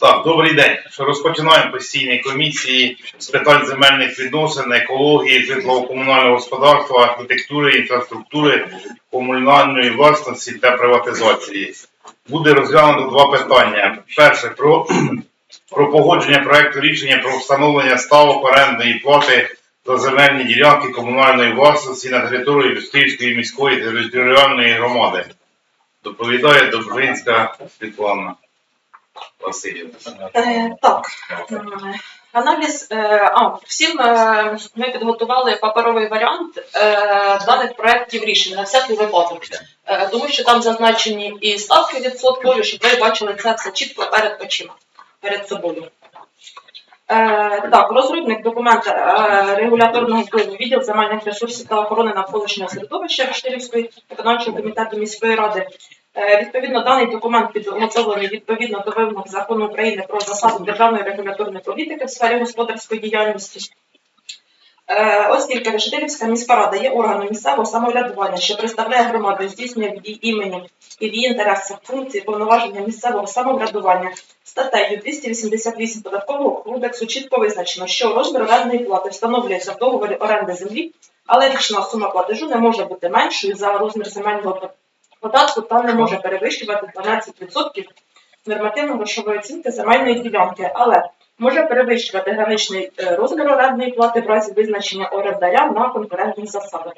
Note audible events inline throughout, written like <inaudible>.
Так, добрий день. Розпочинаємо постійні комісії з питань земельних відносин, екології, житлово-комунального господарства, архітектури, інфраструктури, комунальної власності та приватизації. Буде розглянуто два питання. Перше про, про погодження проекту рішення про встановлення ставок орендної плати за земельні ділянки комунальної власності на території Люстівської міської територіальної громади. Доповідає Добринська Світлана Васильівна. Е, Так, е, аналіз. е, А, всім е, ми підготували паперовий варіант даних проєктів рішень на всякий випадок, тому що там зазначені і ставки відсоткові, щоб ви бачили це все чітко перед очима, перед собою. Е, Так, розробник документа е, регуляторного впливу відділ земельних ресурсів та охорони навколишнього середовища Штирівської виконавчого комітету міської ради Е, Відповідно, даний документ підготовлений відповідно до вимог закону України про засади державної регуляторної політики в сфері господарської діяльності. Е, Оскільки Решетилівська міська рада є органом місцевого самоврядування, що представляє громаду здійснює в її імені. І в її інтересах функції повноваження місцевого самоврядування, статтею 288 податкового кодексу чітко визначено, що розмір орендної плати встановлюється в договорі оренди землі, але річна сума платежу не може бути меншою за розмір земельного податку та не може перевищувати 12% нормативно-грошової оцінки земельної ділянки, але може перевищувати граничний е, розмір орендної плати в разі визначення орендаря на конкурентних засадах.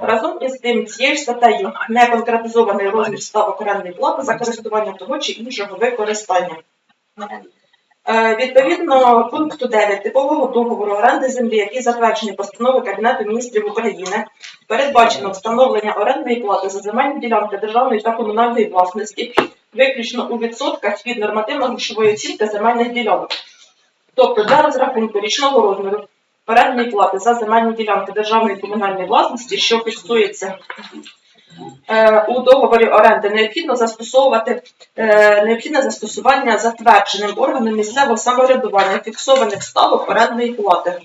Разом із тим, цією статтею не конкретизований розмір ставок орендної плати за користування того чи іншого використання. Е, Відповідно пункту 9 типового договору оренди землі, який затверджений постановою Кабінету міністрів України, передбачено встановлення орендної плати за земельні ділянки державної та комунальної власності виключно у відсотках від нормативно-грошової оцінки земельних ділянок. Тобто для розрахунку річного розміру орендної плати за земельні ділянки державної комунальної власності, що фіксується е, у договорі оренди, необхідно застосовувати е, необхідне застосування затвердженим органом місцевого самоврядування фіксованих ставок орендної плати.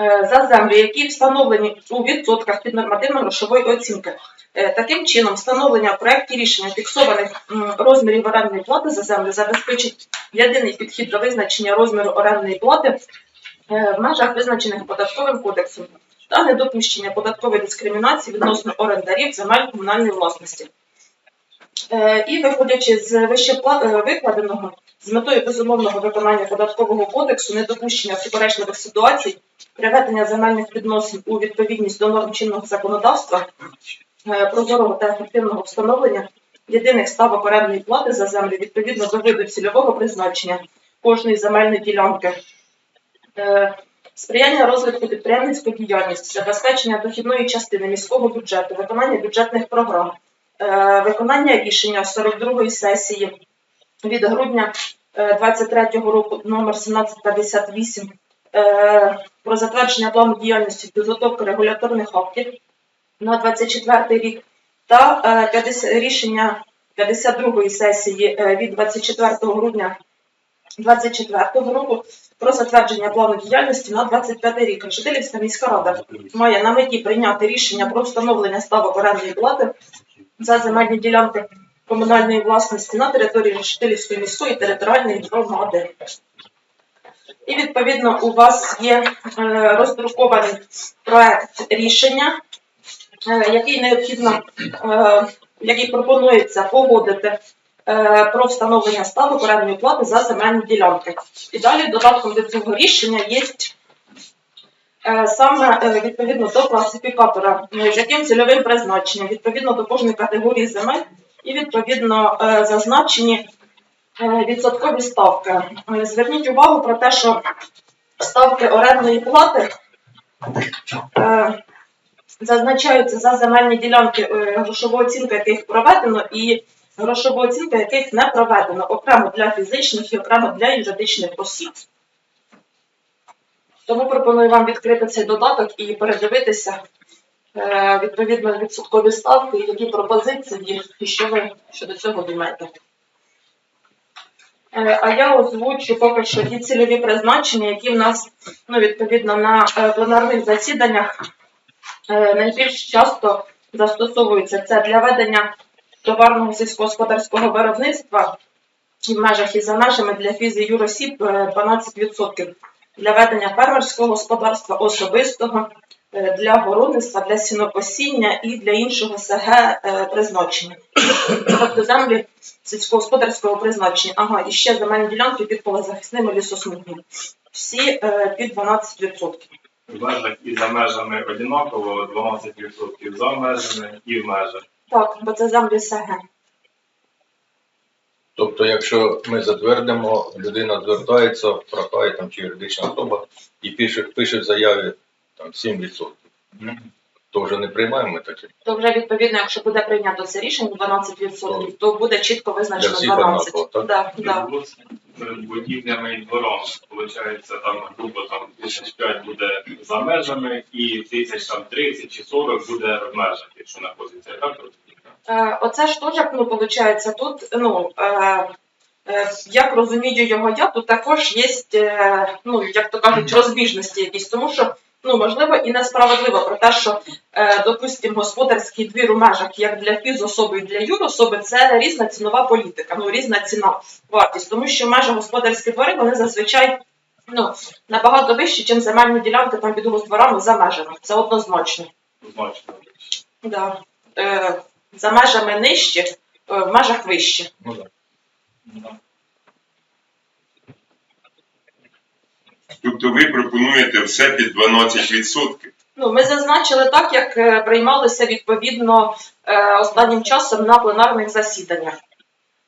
Е, За землі, які встановлені у відсотках від нормативно-грошової оцінки. Е, Таким чином, встановлення в проєкті рішення фіксованих розмірів орендної плати за землю забезпечить єдиний підхід до визначення розміру орендної плати е, в межах визначених податковим кодексом та недопущення податкової дискримінації відносно орендарів земель комунальної власності. Е, І виходячи з вище викладеного, з метою безумовного виконання податкового кодексу, недопущення суперечливих ситуацій, приведення земельних відносин у відповідність до норм чинного законодавства, прозорого та ефективного встановлення єдиних ставок орендної плати за землю відповідно до виду цільового призначення кожної земельної ділянки. Е, Сприяння розвитку підприємницької діяльності, забезпечення дохідної частини міського бюджету, виконання бюджетних програм, е, виконання рішення 42-ї сесії від грудня 23-го року номер 1758 е, про затвердження плану діяльності підготовки регуляторних актів на 24 рік та е, 50 рішення 52-ї сесії е, від 24 грудня 24 року про затвердження плану діяльності на 25 рік. Решетилівська міська рада має на меті прийняти рішення про встановлення ставок орендної плати за земельні ділянки комунальної власності на території Решетилівської міської територіальної громади. І відповідно у вас є е, роздрукований проект рішення, е, який необхідно, е, який пропонується погодити е, про встановлення ставок орендної плати за земельні ділянки. І далі додатком до цього рішення є е, саме е, відповідно до класифікатора, е, з яким цільовим призначенням, відповідно до кожної категорії земель, і відповідно е, зазначені е, відсоткові ставки. Е, Зверніть увагу про те, що ставки орендної плати е, зазначаються за земельні ділянки, е, грошову оцінку яких проведено, і грошову оцінку яких не проведено окремо для фізичних і окремо для юридичних осіб. Тому пропоную вам відкрити цей додаток і передивитися е, відповідно відсоткові ставки, які пропозиції, і що ви щодо цього думаєте. Е, А я озвучу поки що ті цільові призначення, які в нас ну, відповідно на пленарних засіданнях найбільш часто застосовуються це для ведення товарного сільськогосподарського виробництва в межах і за межами для фіз і юросіб е, 12%. Для ведення фермерського господарства особистого, е, для городництва, для сінокосіння і для іншого СГ е, призначення. Тобто землі сільськогосподарського призначення. Ага, і ще земельні ділянки під полезахисними лісосмугами. Всі е, під 12%. В межах і за межами одинаково, 12% за межами і в межах. Так, бо це землі СГ. Тобто, якщо ми затвердимо, людина звертається, прохає там чи юридична особа і пише, пише в заяві там 7%, то вже не приймаємо ми таке. То вже відповідно, якщо буде прийнято це рішення 12%, то буде чітко визначено 12. однаково, так? Да, да. Будівлями і двором, виходить, там грубо там тисяч п'ять буде за межами і тисяч там 30 чи 40 буде в межах, якщо знаходиться. Так? Е, Оце ж теж, ну, виходить, тут, ну, е, е, як розумію його я, тут також є, ну, як то кажуть, розбіжності якісь, тому що, ну, можливо, і несправедливо про те, що, е, допустимо, господарський двір у межах як для фізособи і для юрособи, це різна цінова політика, ну, різна ціна, вартість, тому що в межах господарські двори, вони зазвичай, ну, набагато вищі, ніж земельні ділянки там під господарами за межами, це однозначно. Значно. Да. Е, за межами нижче, е, в межах вище. Ну, да. Тобто ви пропонуєте все під 12%. Ну, ми зазначили так, як е, приймалося відповідно е, останнім часом на пленарних засіданнях.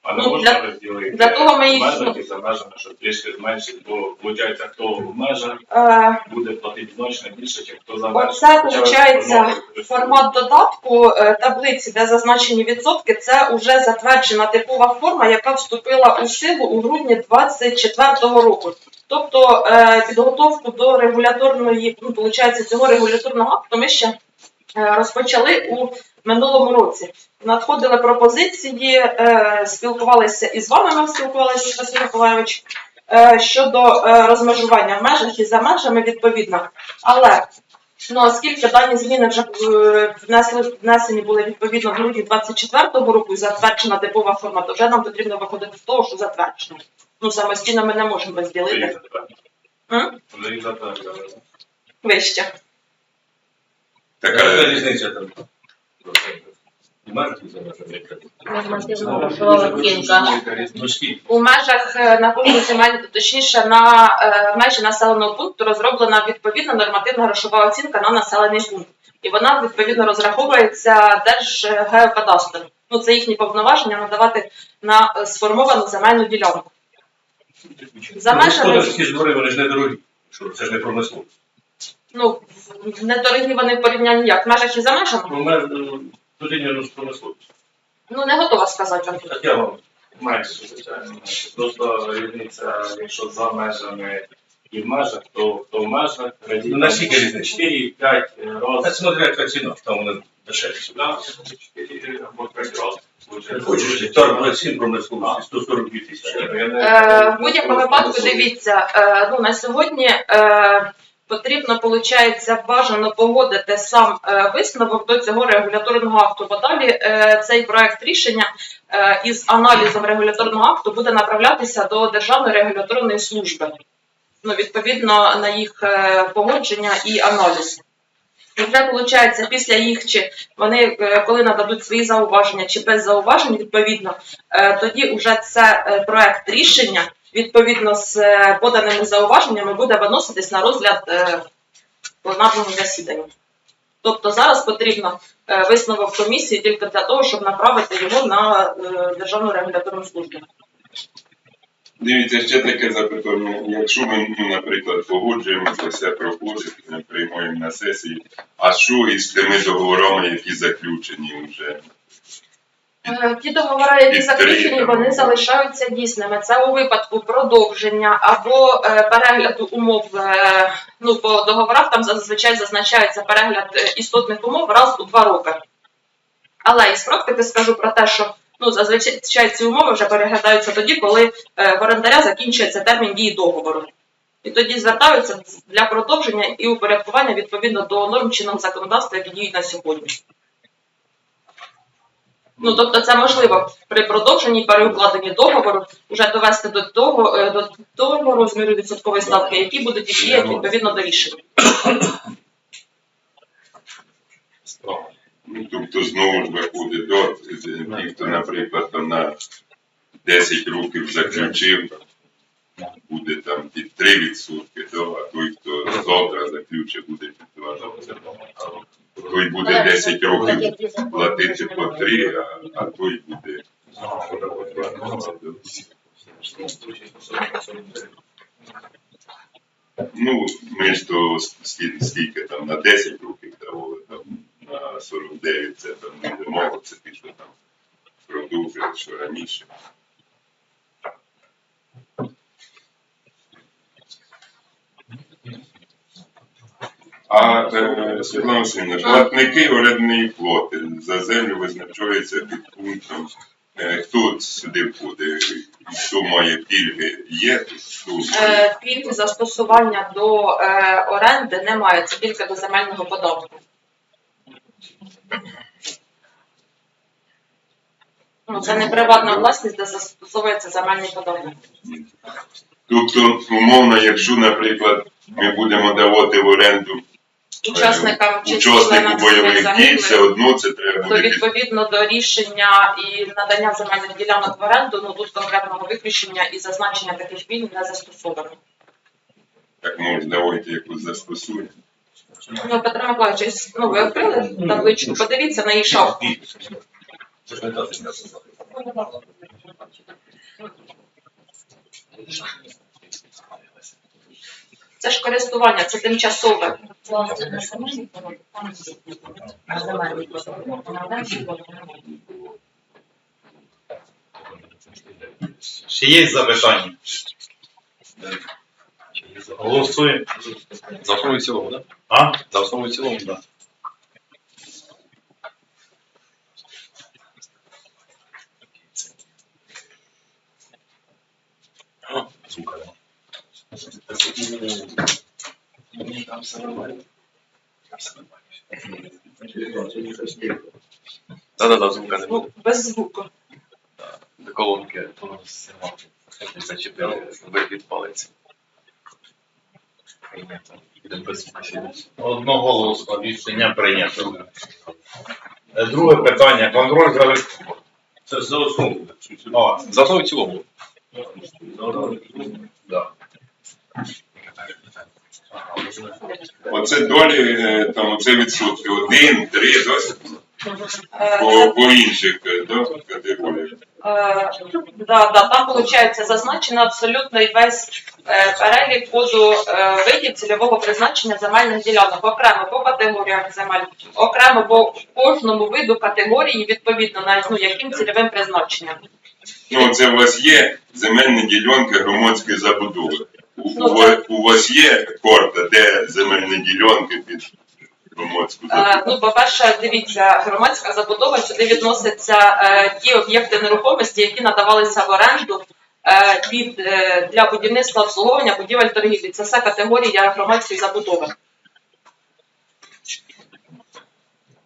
А не Ну, можна для- розділити для того ми їх- межах і за межами, щоб трішки зменшити, бо виходить, хто в межах Е, буде платити значно більше, ніж хто за межами. Оце, виходить, формат додатку е, таблиці, де зазначені відсотки, це вже затверджена типова форма, яка вступила у силу у грудні 2024 року. Тобто е, підготовку до регуляторної, ну, виходить, цього регуляторного акту ми ще е, розпочали у минулому році. Надходили пропозиції, е, спілкувалися із вами, ми спілкувалися, Василь е, щодо розмежування в межах і за межами відповідно. Але Ну, оскільки дані зміни вже внесли, внесені були відповідно в грудні 24-го року і затверджена типова форма, то вже нам потрібно виходити з того, що затверджено. Ну, самостійно ми не можемо розділити. М? Вище. Така Яка різниця там? Нормативно грошова оцінка. У межах е, на пункті земель, точніше на е, межі населеного пункту розроблена відповідна нормативна грошова оцінка на населений пункт. І вона відповідно розраховується Держгеокадастром. Ну, це їхні повноваження надавати на е, сформовану земельну ділянку. За межами- Господарські збори, вони ж не дорогі. Що, це ж не промислово. Ну, недорогі вони в порівнянні як? В межах і за межами? Ну, ми ну, не з промисловість. Ну, не готова сказати вам. Так я вам. Менше, звичайно. Просто різниця, якщо за межами і в межах, то, то в межах раді Ну, наскільки різниця? 4-5 Та разів. смотря яка ціна, там вони дешевші. Да, 4 або 5 разів. Хочеш, гектар 7 промисловості, 142 тисячі. Е, в будь-якому випадку дивіться, е, ну, на сьогодні е, потрібно, виходить, бажано погодити сам е, висновок до цього регуляторного акту, бо далі е, цей проект рішення е, із аналізом регуляторного акту буде направлятися до Державної регуляторної служби. Ну, відповідно на їх е, погодження і аналіз. Вже виходить, після їх чи вони е, коли нададуть свої зауваження чи без зауважень, відповідно, е, тоді вже це е, проект рішення відповідно з поданими зауваженнями буде виноситись на розгляд пленарного засідання. Тобто зараз потрібно висновок комісії тільки для того, щоб направити його на Державну регуляторну службу. Дивіться, ще таке запитання. Якщо ми, ну, наприклад, погоджуємося, все проходить, приймаємо на сесії, а що із тими договорами, які заключені вже? Е, Ті договори, які заключені, вони залишаються дійсними. Це у випадку продовження або е, перегляду умов. е, Ну, по договорах там зазвичай зазначається перегляд е, істотних умов раз у два роки. Але із практики скажу про те, що ну, зазвичай ці умови вже переглядаються тоді, коли е, в орендаря закінчується термін дії договору. І тоді звертаються для продовження і упорядкування відповідно до норм чинного законодавства, які діють на сьогодні. Ну тобто це можливо при продовженні переукладенні договору вже довести до того е, до того розміру відсоткової ставки, які будуть діяти відповідно до рішення. Ну, тобто знову ж виходить до ті, хто, наприклад, там на 10 років заключив, буде там під 3%, то, а той, хто завтра заключить, буде під 2%. Той буде 10 років платити по 3, а, а той буде. Ну, ми ж то скільки, там на 10 років давали, 49 це там не мало, це що там продовжують, що раніше. А е, Світлана Васильівна, платники орендної плати за землю визначаються під пунктом. Е, Хто сюди входить? Хто має пільги? Є? Хто? Е, застосування до е, оренди немає, це тільки до земельного податку. Ну, це не приватна власність, де застосовується земельний податок. Тобто, умовно, якщо, наприклад, ми будемо давати в оренду Учасникам чи учаснику членам бойових дій, все одно це треба то буде під... відповідно до рішення і надання земельних ділянок в оренду, ну тут конкретного виключення і зазначення таких пільг не застосовано. так може давайте якусь застосуємо. Ну, Петро Миколаївич, ну ви відкрили табличку, подивіться на її шапку. Це ж користування, це тимчасове. Ще є запитання? Голосуємо. За основу і в цілому, так? А? За основу і в цілому, так. Да-да-да, звука не Ну, без звуку. До колонки зачепили, вихід палець. Буде без звука рішення прийнято. Е, Друге питання. Контроль за. Це за основу. О, За основу і в цілому. да. Оце долі, е, там оце відсотки. Один, три, досить по, по інших е, да, категоріях. Е, да, да, там виходить зазначено абсолютно і весь перелік коду е, видів цільового призначення земельних ділянок, окремо по категоріях земель, окремо по кожному виду категорії, відповідно на ну, яким цільовим призначенням. Ну, це у вас є земельні ділянки громадської забудови. У, Ну, у, у вас є карта, де земельні ділянки під громадську Е, забудову? ну, по-перше, дивіться, громадська забудова сюди відносяться е, ті об'єкти нерухомості, які надавалися в оренду е, під е, для будівництва обслуговування будівель торгівлі. Це все категорія громадської забудови.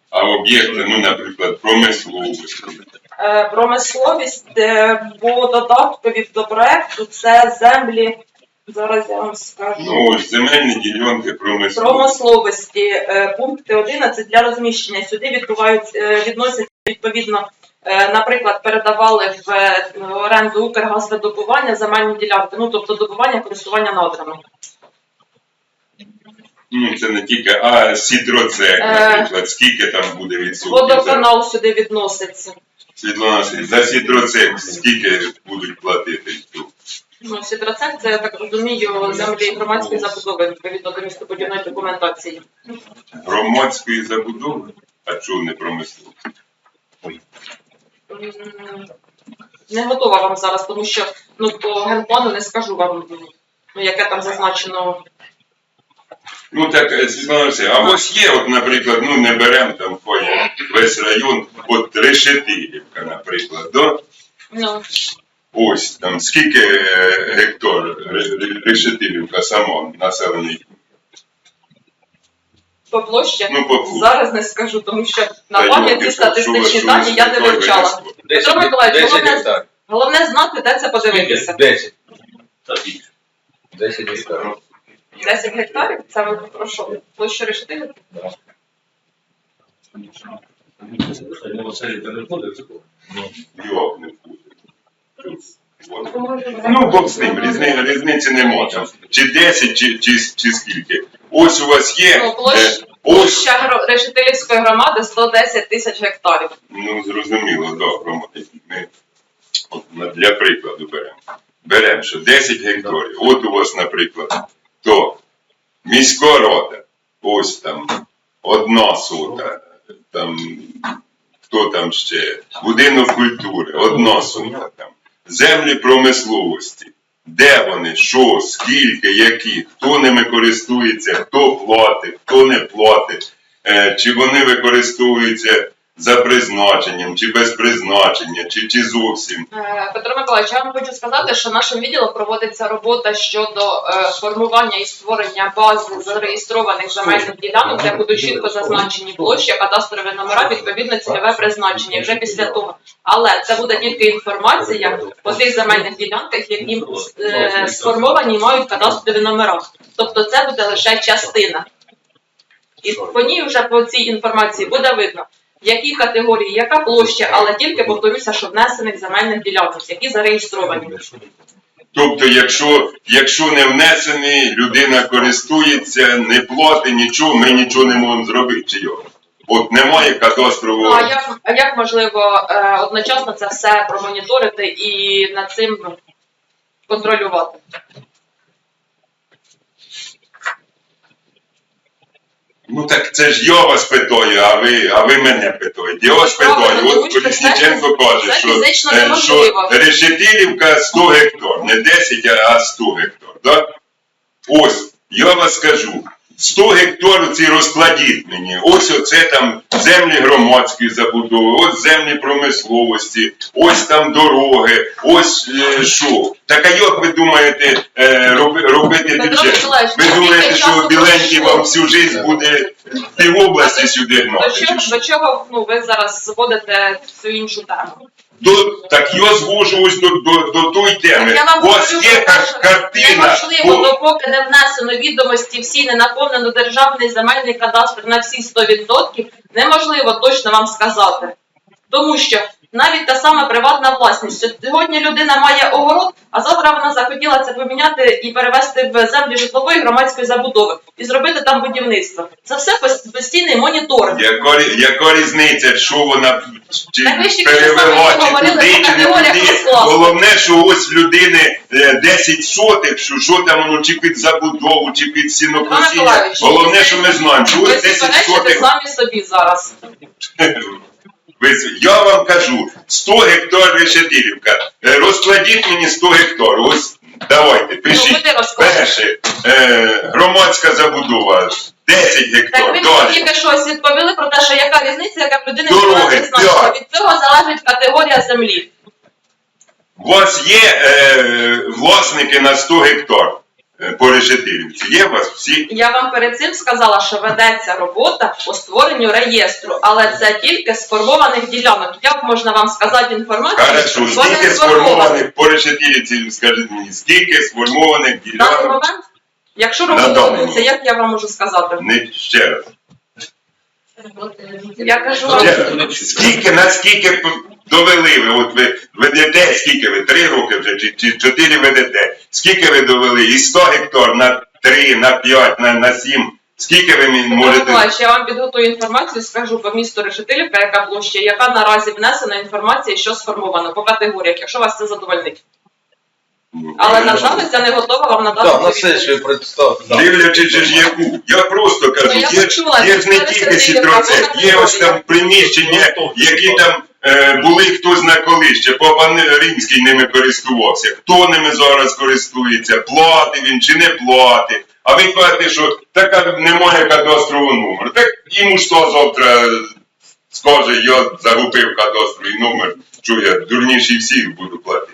А об'єкти, ну, наприклад, промисловості. Е, Промисловість по додаткові до проекту це землі. Зараз я вам скажу. Ну, ось земельні ділянки промисловості. Промисловості пункти 11 для розміщення. Сюди відбувають відносяться відповідно. Е, Наприклад, передавали в е, оренду Укргазвидобування земельні ділянки, ну тобто добування користування надрами. Ну, це не тільки, а сітроцек, Е. наприклад, скільки там буде відсотків? Водоканал сюди відноситься. Світлана за сітроцек скільки будуть платити? Ну, Сідроцек, це я так розумію, землі громадської забудови відповідно до містобудівної документації. Громадської забудови? А чого не промисловості? Не готова вам зараз, тому що ну по генплану не скажу вам, ну яке там зазначено. Ну так, е, Світлана Васильівна, а ось є, от, наприклад, ну не беремо там хоя весь район, от Решетилівка, наприклад, да? Ну ось там скільки е, гектар Ре- Ре- Решетилівка сама населений? По площі Ну, по фу. зараз не скажу, тому що на Та йоки, статистичні що ви- що дані ви я не вивчала. ви Петро 10, Миколаївич, головне-. Головне знати, де це подивитися. 10. Та більше. 10 гектарів. 10 гектарів? Це ви про що? Площа решти? Ну, це не буде такого. Йок, не вкусить. Ну, бог з ним, різни, різниці нема. там. Чи 10, чи, чи, чи скільки. Ось у вас є. Ну, площ- е, ось, Площа Гро- Решетилівської громади 110 тисяч гектарів. ну зрозуміло, добре. Ми от, на- для прикладу беремо. Беремо, що 10 гектарів. От у вас, наприклад, то міська рада, ось там одна сота, там хто там ще, будинок культури, одна сота там, землі промисловості. Де вони, що, скільки, які, хто ними користується, хто платить, хто не платить, е, чи вони використовуються за призначенням, чи без призначення, чи, чи зовсім. Е, Петро Миколаївич, я вам хочу сказати, що нашим відділом проводиться робота щодо е, формування і створення бази зареєстрованих земельних ділянок, де будуть чітко зазначені площі, кадастрові номера, відповідно цільове призначення вже після того. Але це буде тільки інформація по тих земельних ділянках, які е, сформовані і мають кадастрові номера. Тобто це буде лише частина. І по ній вже по цій інформації буде видно, які категорії, яка площа, але тільки повторюся, що внесених земельних ділянок, які зареєстровані. Тобто, якщо, якщо не внесений, людина користується, не платить нічого, ми нічого не можемо зробити. Чи його? От немає Ну кадастрового. а як, а як можливо е, одночасно це все промоніторити і над цим ну, контролювати? Ну так це ж я вас питаю, а ви, а ви мене питаєте. Я вас питаю. От Колісніченко каже, що, е, що Решетилівка 100 гектар, не 10, а 100 гектар. Да? Ось, я вас скажу, 100 гектар ці розкладіть мені. Ось оце там землі громадської забудови, ось землі промисловості, ось там дороги, ось е, що. Так а як ви думаєте е, роби, робити Петро бюджет? Миколаївич, Ви скільки думаєте, що біленький пройшло? вам всю життя буде пів області сюди До гнати? чого, що? до чого ну, ви зараз зводите цю іншу тему? До, так я звужуюсь до, до, до тої теми. Я вам У вас говорю, є що кар- картина. Неможливо, бо- допоки не внесено відомості всі, не наповнено державний земельний кадастр на всі 100%, неможливо точно вам сказати. Тому що навіть та сама приватна власність. Сьогодні людина має огород, а завтра вона захотіла це поміняти і перевести в землі житлової громадської забудови і зробити там будівництво. Це все постійний моніторинг. Яка, яка різниця, що вона чи перевела, чи туди, чи не туди. Головне, що ось в людини е, 10 сотих, що, що там воно, чи під забудову, чи під сінокосіння. Головне, що ми знаємо, що ось 10 суперечите сотих. самі собі зараз. <laughs> Я вам кажу, 100 гектар Решетилівка. Е, Розкладіть мені 100 гектар. Ось давайте, Ну, пишіть. Перше, е, громадська забудова 10 Так ви тільки щось відповіли про те, що яка різниця, яка в людини Дороги, призначена. Від цього залежить категорія землі. У вас є е, власники на 100 гектар по Решетилівці? Є у вас всі? Я вам перед цим сказала, що ведеться робота по створенню реєстру, але це тільки сформованих ділянок. Як можна вам сказати інформацію? Хорошо, вони скільки сформованих по Решетилівці, скажіть мені, скільки сформованих даний ділянок? момент, якщо На робота даний як я вам можу сказати? Не ще раз. Я кажу вам, Ще раз. Скільки, наскільки довели ви? От ви ведете, скільки ви? Три роки вже чи, чи чотири ведете? Скільки ви довели? Із 100 гектар на 3, на 5, на, на 7? Скільки ви мені можете? Миколаївич, я вам підготую інформацію, скажу по місту Решетилівка, яка площа, яка наразі внесена інформація, що сформовано по категоріях, якщо вас це задовольнить. Ну, Але на жаль, я не готова вам надати. Так, на сесію представте. Дивлячись же ж яку. Я просто кажу, Ну, я є, почула, є ж не тільки сітроце, є ось там приміщення, які там були хтось на коли ще, Папа Римський ними користувався. Хто ними зараз користується, платить він чи не платить. А ви кажете, що така немає кадастрового номеру. Так йому що завтра скаже, я загубив кадастровий номер, що я дурніший всіх буду платити.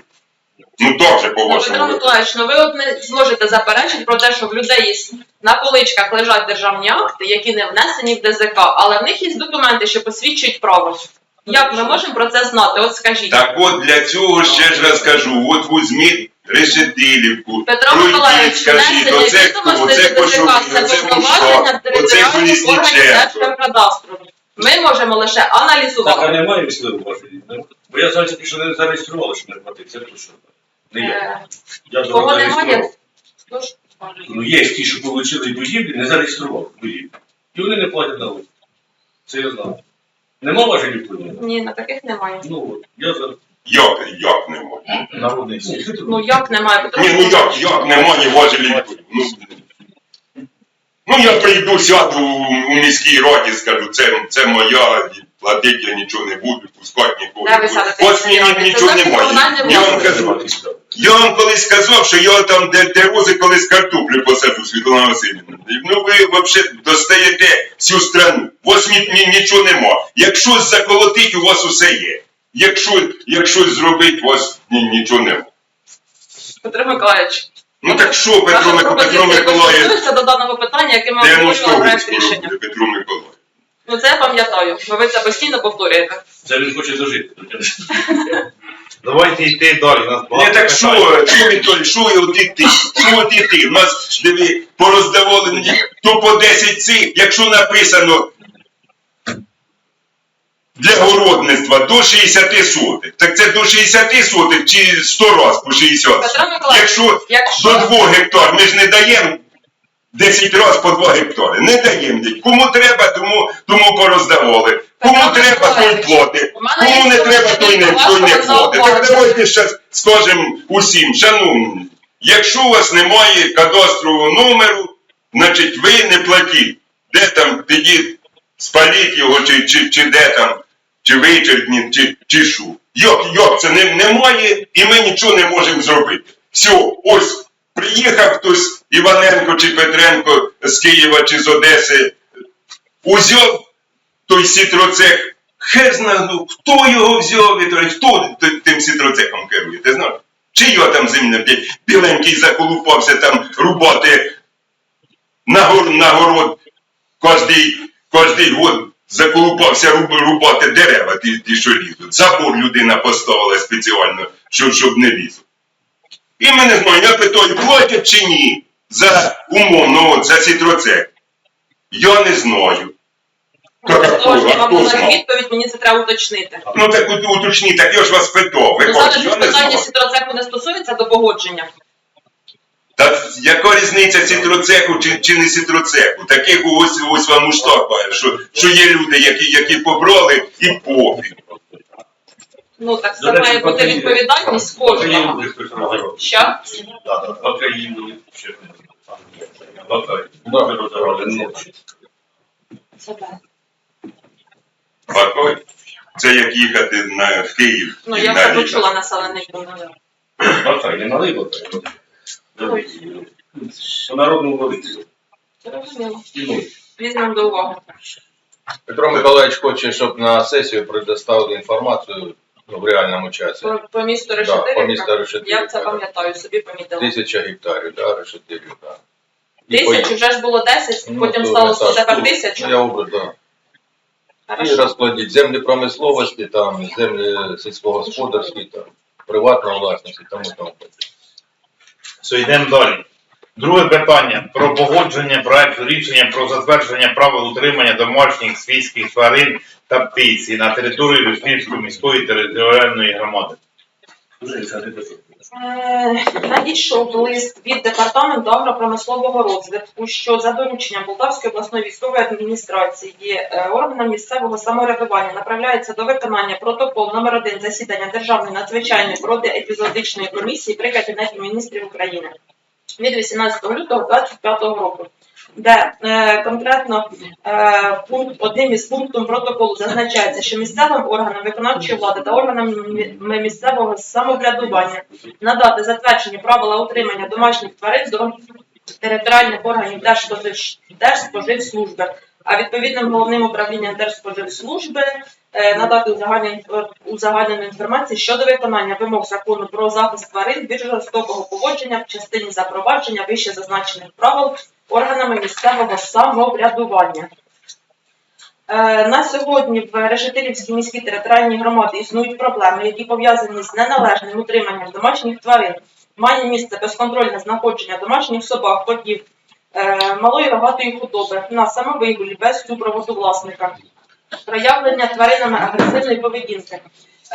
Ну теж по Ну, Петро. Миколаївич, ну ви от не зможете заперечити про те, що в людей на поличках лежать державні акти, які не внесені в ДЗК, але в них є документи, що посвідчують право. Як ми можемо про це знати? От скажіть. Так от для цього ще ж раз кажу, от візьміть решетилівку, Петро Миколаївич, скажіть, оце хто, оце це оце повноваження оце територіальних органів Колісніченко. Ми можемо лише аналізувати. Так, а немає військової вашої. Бо я знаю, що не зареєстрували, що не платить. Це точно. Не я. Е, Я Кого немає? зареєстрував. Хто ж? Ну, є ті, що отримали будівлі, не зареєстрували будівлі. І вони не платять налоги. Це я знаю. Нема вашої відповіді? Ні, на таких немає. Ну, от, я за... Як, як не можна? Народний суд. Ну як немає, Ні, ну як, як немає важелі відповіді? Ну, ну я прийду, сяду у, міській раді, скажу, це, це моя, платити я нічого не буду, пускати нікого. Не ви буду. сядете Ось мені нічого Це немає. Я вам власність. кажу, я вам колись сказав, що я там, де, де рози колись картоплю посаджу, Світлана Васильівна. Ну ви взагалі достаєте всю страну. У вас ні, ні, нічого нема. Якщо заколотить, у вас усе є. Якщо, якщо зробить, у вас ні, нічого нема. Петро Миколаївич. Ну так що, Петро, Петро пропозиція Миколаївич, до даного питання, яке ми обговорювали проект рішення. Петро Миколаївич. Ну це я пам'ятаю, бо ви це постійно повторюєте. Це він хоче дожити. <laughs> Давайте йти далі. Нас Ні, багато так питань. що, що Вітолій, що і от? Що от іти? У нас, диви, пороздавали мені то по 10 цих, якщо написано для городництва до 60 сотих. Так це до 60 сотих чи 100 раз по 60? Петро Миколаївич, Якщо до 2 гектар, ми ж не даємо 10 разів по 2 гектари. Не даємо. Кому треба, тому, тому пороздавали. Кому треба, той платить. Кому не треба, той не, той не платить. Так давайте зараз скажемо усім, шановні, якщо у вас немає кадастрового номеру, значить ви не платіть. Де там підіть, спаліть його, чи, чи, чи де там, чи вичерпніть, чи, чи що. Як, як це не, немає, і ми нічого не можемо зробити. Все, ось приїхав хтось, Іваненко чи Петренко з Києва чи з Одеси, узяв той сітроцех, хер зна, ну, хто його взяв, і хто тим сітроцехом керує, ти знаєш? Чи його там земля, біленький заколупався там рубати на, гор, на город, кожний, год заколупався руб, рубати дерева, ті, ті, що лізуть. Забор людина поставила спеціально, щоб, щоб не лізуть. І мене знаю, я питаю, платять чи ні за умовно, от, за сітроцех. Я не знаю. Ну, того, а щоб вам хто знав? відповідь, мені це треба уточнити. Ну так от уточніть, так я ж вас питав. Ви Ну, кажете, зараз я не питання знаю. сітроцеху не стосується до погодження. Та яка різниця сітроцеху чи, чи не сітроцеху? Таких ось ось вам уштапає, що, що є люди, які, які побрали і пофіг. Ну так це має бути відповідальність кожного. Що? Поки ще не. Поки. Це як їхати на Київ. Ну я вже почула населений пункт. Поки, не малий поки. По народному. Ну, Візьмемо до уваги. Петро Миколаївич хоче, щоб на сесію предоставили інформацію ну, в реальному часі. По, по місту Да, по місту Решетилівка. Я це пам'ятаю, собі помітила. Тисяча гектарів, да, решетилівка. І Тисячу по- вже ж було 10, Ну, потім то стало не 100, так. тепер Ну, 1000. Я образ, да. І розкладіть землі промисловості, там, землі сільськогосподарські, там, приватна власність і тому тому. Все, йдемо далі. Друге питання. Про погодження проекту рішення про затвердження правил утримання домашніх свійських тварин та птиці на території Люснівської міської територіальної громади. Е, Надійшов лист від департаменту агропромислового розвитку, що за дорученням Полтавської обласної військової адміністрації е, органам місцевого самоврядування направляється до виконання протокол номер 1 засідання Державної надзвичайної проти епізодичної комісії при Кабінеті міністрів України від 18 лютого 2025 року. Де е, конкретно е, пункт одним із пунктом протоколу зазначається, що місцевим органам виконавчої влади та органам місцевого самоврядування надати затверджені правила утримання домашніх тварин до територіальних органів Держспожив- Держспоживслужби а відповідним головним управлінням Держспоживслужби надати узагальнену інфо- інформацію щодо виконання вимог закону про захист тварин від жорстокого поводження в частині запровадження вище зазначених правил органами місцевого самоврядування. Е, На сьогодні в Решетилівській міській територіальній громаді існують проблеми, які пов'язані з неналежним утриманням домашніх тварин. Має місце безконтрольне знаходження домашніх собак, котів, е, малої рогатої худоби на самовигулі без супроводу власника, проявлення тваринами агресивної поведінки.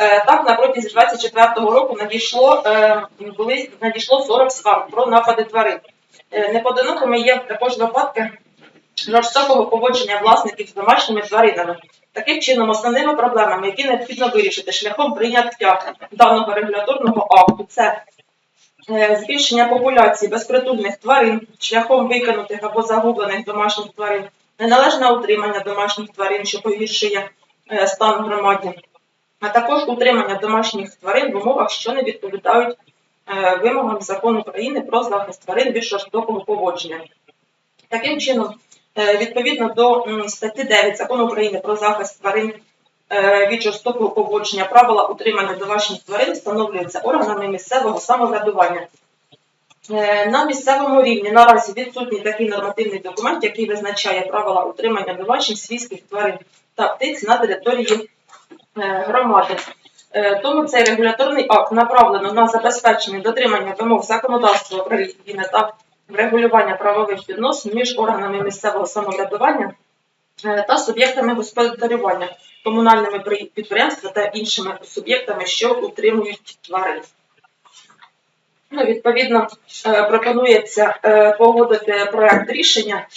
Е, Так, на протязі 24-го року надійшло, е, були, надійшло 40 скарг про напади тварин. Е, Неподинокими є також випадки жорстокого поводження власників з домашніми тваринами. Таким чином, основними проблемами, які необхідно вирішити шляхом прийняття даного регуляторного акту, це збільшення популяції безпритульних тварин шляхом викинутих або загублених домашніх тварин, неналежне утримання домашніх тварин, що погіршує е, стан в громаді, а також утримання домашніх тварин в умовах, що не відповідають е, вимогам закону України про захист тварин від жорстокого поводження. Таким чином, е, відповідно до статті 9 закону України про захист тварин від жорстокого поводження, правила утримання домашніх тварин встановлюються органами місцевого самоврядування. Е, На місцевому рівні наразі відсутній такий нормативний документ, який визначає правила утримання домашніх свійських тварин та птиць на території е, громади. Е, Тому цей регуляторний акт направлено на забезпечення дотримання вимог законодавства України та врегулювання правових відносин між органами місцевого самоврядування та суб'єктами господарювання, комунальними підприємствами та іншими суб'єктами, що утримують тварин. Ну, відповідно, е, пропонується е, погодити проект рішення,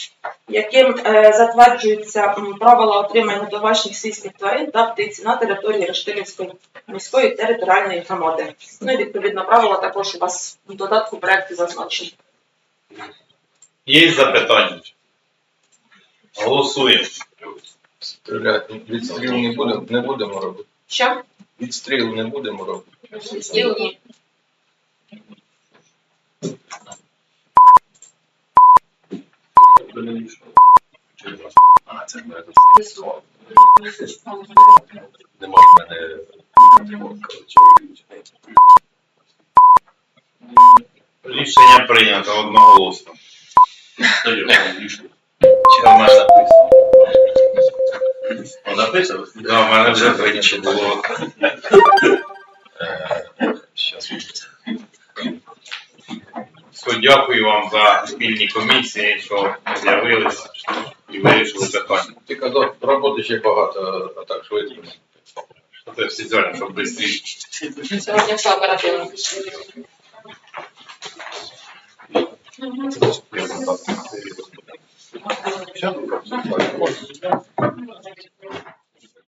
яким е, затверджуються правила отримання домашніх сільських тварин та птиці на території Рештилівської міської територіальної громади. Ну і відповідно правила також у вас в додатку проекту зазначені. Є запитання? Голосуємо. Стріляти відстріл не будемо, не будемо робити. Що? Відстріл не будемо робити. Стілки. А, це в мене. Рішення прийнято одноголосно. Написано? Да, в мене вже прийнято було. Дякую вам за спільні комісії, що з'явилися і вирішили питання. Ти казав, роботи ще багато, а так швидко. Це всі зараз, щоб швидше. Сьогодні все оперативно.